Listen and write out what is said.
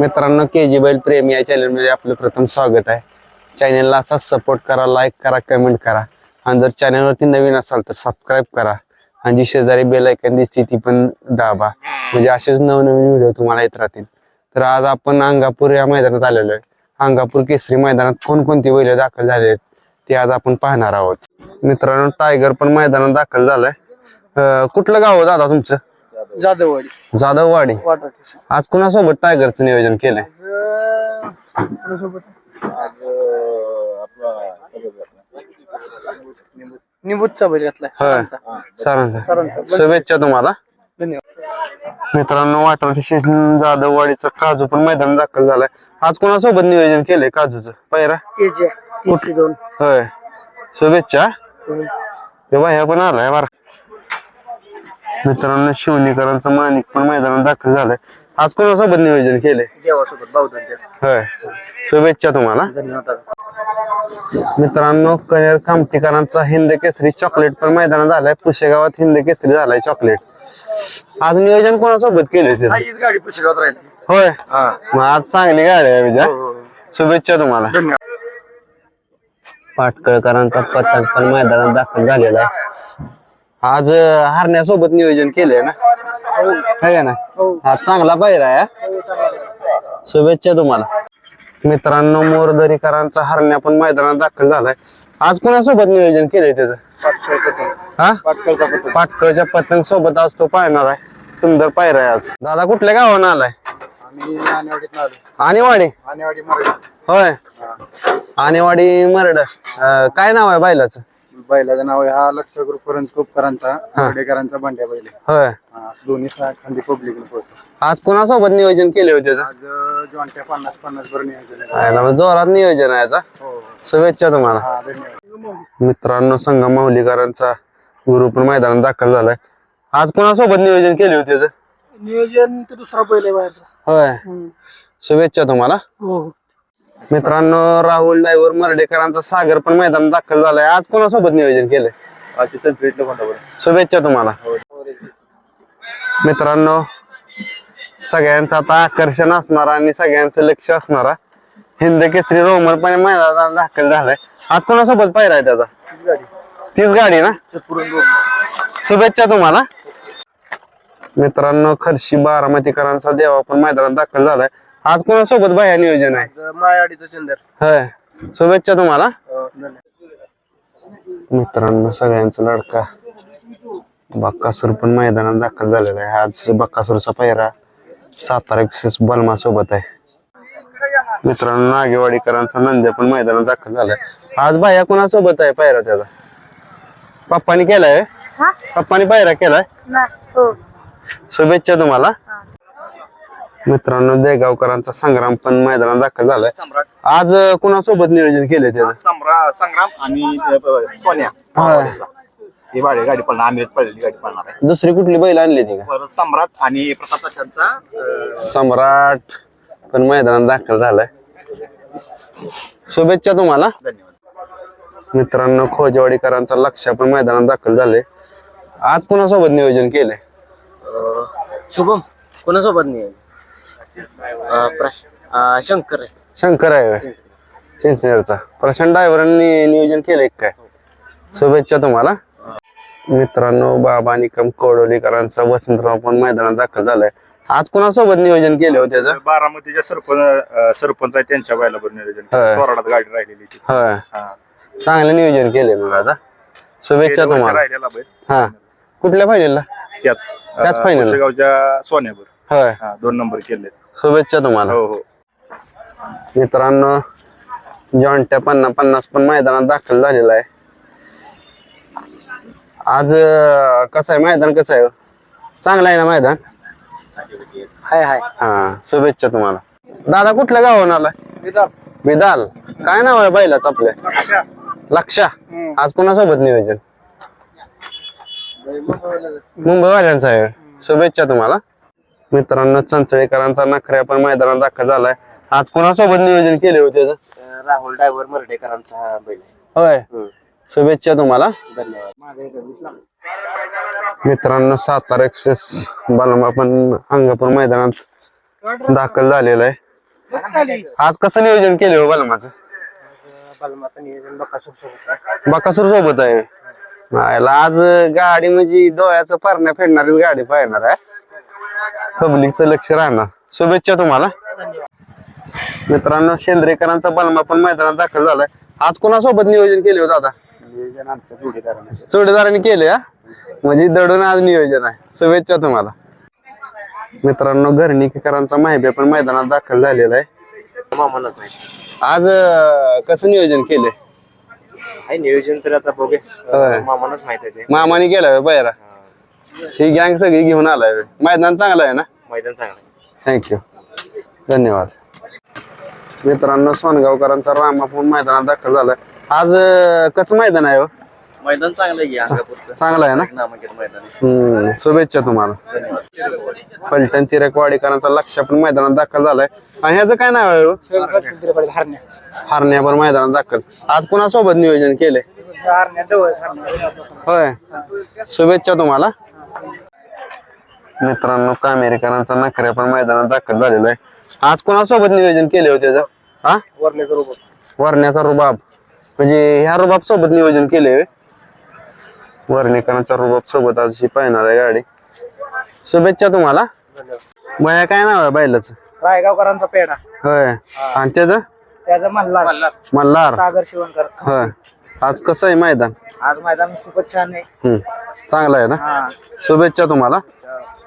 मित्रांनो के जी बैल प्रेमी या चॅनलमध्ये आपलं प्रथम स्वागत आहे. चॅनलला असाच सपोर्ट करा लाईक करा कमेंट करा. आणि जर चॅनलवरती नवीन असाल तर सबस्क्राईब करा. आणि जी शेजारी बेल ऐकन दिसते ती पण दाबा. म्हणजे असेच नवनवीन व्हिडिओ तुम्हाला येत राहतील. तर आज आपण अंगापूर या मैदानात आलेलो आहे. अंगापूर केसरी मैदानात कोणकोणती बैल दाखल झाले आहेत ते आज आपण पाहणार आहोत. मित्रांनो टायगर पण मैदानात दाखल झालाय. कुठलं गाव हो दादा तुमचं? जाधववाडी. जाधववाडी. वाटर आज कुणासोबत टायगरचं नियोजन केलंय? निबूतचा बैल घातलाय. होय. सरांचा. सरांचा. सरांचा. शुभेच्छा तुम्हाला. धन्यवाद. मित्रांनो वाटर जाधववाडीचं काजू पण मैदान दाखल झालाय. आज कोणासोबत नियोजन केलंय काजूचं? पहिरा तीनशे दोन. होय. शुभेच्छा. हे ह्या पण आलाय बरं. मित्रांनो शिवणीकरांचं माणिक पण मैदानात दाखल झालाय. आज कोणासोबत नियोजन केलंय? देवासोबत बावधनच्या होय. शुभेच्छा तुम्हाला. धन्यवाद. मित्रांनो कनेर कामठीकरांचा हिंद केसरी चॉकलेट पण मैदानात झालाय. पुशेगावात हिंद केसरी झालाय चॉकलेट आज नियोजन कोणासोबत केले ते? हीच गाडी पुस्तकात राहिली. होय. हा. मग आज चांगली गाडी आहे विजय. शुभेच्छा तुम्हाला. धन्यवाद. पाटकळकरांचा पतंग पण मैदानात दाखल झालेला आहे. आज हरण्यासोबत नियोजन केलंय ना? है का ना आज चांगला पाहिला आहे हा? शुभेच्छा तुम्हाला. मित्रांनो मोरदरीकरांचा हरण्या पण मैदानात दाखल झालाय. आज कोणासोबत नियोजन केलंय त्याचं? हा? पाटकळच्या पतंग सोबत आज तो पाहणार आहे. सुंदर पायरा आहे आज. दादा कुठल्या गावानं आलाय? आणेवाडी. होय. आणेवाडी मरड. काय नाव आहे बैलाचं बैलाचं नाव आहे. हा लक्ष ग्रुप करंज कोपकरांचा मर्डेकरांचा भांड्या बैल आहे. होय. हा, दोन्ही सहा खांदी पब्लिक आज कोणासोबत नियोजन केले होते पन्नास पन्नास भर नियोजन आहे. मग जोरात नियोजन आहे आता. हो. शुभेच्छा तुम्हाला. हा धन्यवाद. मित्रांनो संघ माऊलीकरांचा गुरु पण मैदानात दाखल झालाय. आज कोणासोबत नियोजन केले होते? नियोजन ते दुसरा आहे बाहेरचा. होय. शुभेच्छा तुम्हाला. हो. मित्रांनो राहुल डायव्हर मर्डेकरांचा सागर पण मैदानात दाखल झालाय. आज कोणासोबत नियोजन केलंय? शुभेच्छा तुम्हाला. मित्रांनो सगळ्यांचं आता आकर्षण असणारा आणि सगळ्यांचं लक्ष असणारा. हिंद केसरी रोमन पण मैदानात दाखल झालाय. आज कोणासोबत पाहिला आहे त्याचा? तीच गाडी. ना? शुभेच्छा तुम्हाला. मित्रांनो खर्शी बारामतीकरांचा देवा पण मैदानात दाखल झालाय. आज कोणासोबत बाह्या नियोजन आहे? चंदर. होय. शुभेच्छा तुम्हाला. धन्यवाद. मित्रांनो सगळ्यांचा लडका. बक्कासूर पण मैदानात दाखल झालेला आहे. आज बक्कासूरचा पहिरा सातारा एक्सेस बलमा सोबत आहे. मित्रांनो नागेवाडीकरांचा नंद्या पण मैदानात दाखल झालाय. आज बाया कोणासोबत आहे पायरा त्याचा? पप्पानी केलाय हा? पप्पानी पायरा केलाय? हो. शुभेच्छा तुम्हाला. मित्रांनो देगावकरांचा संग्राम पण मैदानात दाखल झालाय. सम्राट. आज अं, कोणासोबत नियोजन केलंय त्याचं? सम्राट संग्राम आणि अ, सोन्या. होय. ही गाडी गाडी पळणार पळलेली गाडी पळणार आहे. दुसरी कुठली बैल आणली ती का? परत सम्राट आणि प्रताप त्यांचा सम्राट पण मैदानात दाखल झालाय. शुभेच्छा तुम्हाला. धन्यवाद. मित्रांनो खोजवाडीकरांचा लक्ष पण मैदानात दाखल झाले आज कोणासोबत नियोजन केलंय? शुभम कोणासोबत नाही शंकर आहे. शंकर आहे होय. प्रशांत ड्रायव्हरांनी नियोजन केलंय काय? शुभेच्छा तुम्हाला. मित्रांनो बाबा निकम कोडोलीकरांचा वसंतराव पण मैदानात दाखल झालाय. आज कोणासोबत नियोजन केले होते त्याचं? बारामतीच्या सरपंच सरपंच आहे त्यांच्या बायलावर नियोजन होय. चोराडात गाडी राहिलेली ती. होय. हा. चांगलं नियोजन केलंय मग आता. शुभेच्छा तुम्हाला. राहिलेला बैल. हा. कुठल्या फायनलला त्याच त्याच final ला? गावच्या सोन्यावर. होय. हा दोन नंबर केले शुभेच्छा तुम्हाला. हो हो. मित्रांनो जॉन्ट्या पन्ना पन्नास पण मैदानात दाखल झालेला आहे. आज अं, कसं आहे? मैदान कसं आहे? चांगलं आहे ना मैदान? हाय हाय. हा शुभेच्छा तुम्हाला. दादा कुठल्या गावाहून आलाय? बिदाल काय नाव आहे बैलाच आपल्या लक्षा. आज कोणासोबत नियोजन? मुंबईवाल्यांचं आहे. शुभेच्छा तुम्हाला. मित्रांनो चंचळीकरांचा नखऱ्या पण मैदानात दाखल झालाय. आज कोणासोबत नियोजन केले होते त्याचं? राहुल डायव्हर मर्डेकरांचा बैल होय. शुभेच्छा तुम्हाला. धन्यवाद. मित्रांनो सातारा एक्सेस बालमा पण अंगापूर मैदानात दाखल झालेला आहे. आज कसं नियोजन केले हो बलमाचं? बकासूर सोबत आहे. मायला आज गाडी म्हणजे डोळ्याचं पारण्या फेडणारीच गाडी पाहणार आहे. पब्लिकचं लक्ष राहणार. शुभेच्छा तुम्हाला. मित्रांनो शेंद्रेकरांचा बलमा पण मैदानात दाखल झालाय. आज कोणासोबत नियोजन केले हो दादा? नियोजन आमच्या जोडीदाराने जोडीदारांनी केले हा? म्हणजे दडून आज नियोजन आहे. शुभेच्छा तुम्हाला. मित्रांनो घरणीकरांचा माहिती पण मैदानात दाखल झालेला आहे. मामालाच नाही. आज अं, कसं नियोजन आहे नियोजन तर आता बघे होय. मामालाच माहीत आहे ते. मामाने केलाय बैरा ही. गँग सगळी घेऊन आलाय. मैदान चांगलं आहे ना? मैदान चांगलं. थँक्यू धन्यवाद. मित्रांनो सोनगावकरांचा रामा पण मैदानात दाखल झालाय. आज कसं मैदान आहे हो? मैदान चांगलं आहे चांगलं आहे ना? शुभेच्छा तुम्हाला. फलटण तिरकवाडीकरांचा लक्ष पण मैदानात दाखल झालाय. आणि ह्याचं काय नाव आहे हो? हरण्या पण मैदानात दाखल. आज कुणासोबत नियोजन केलंय? होय. शुभेच्छा तुम्हाला. मित्रांनो कामेरीकरांचा नखऱ्या पण मैदानात दाखल झालेला आहे. आज कोणासोबत नियोजन केले होते त्याचं हा? वरण्याचा रुबाब. म्हणजे ह्या रुबाब सोबत नियोजन केले वर्णेकरांचा रुबाब सोबत आज ही पाहणार आहे गाडी. शुभेच्छा तुम्हाला. बया काय नाव आहे बैलाच? रायगावकरांचा पेढा. होय. आणि त्याचं? त्याचा मल्हार. मल्हार. सागर शिवणकर. होय. आज कसं आहे मैदान? आज मैदान खूपच छान आहे. हम्म. चांगलं आहे ना? हा. शुभेच्छा तुम्हाला.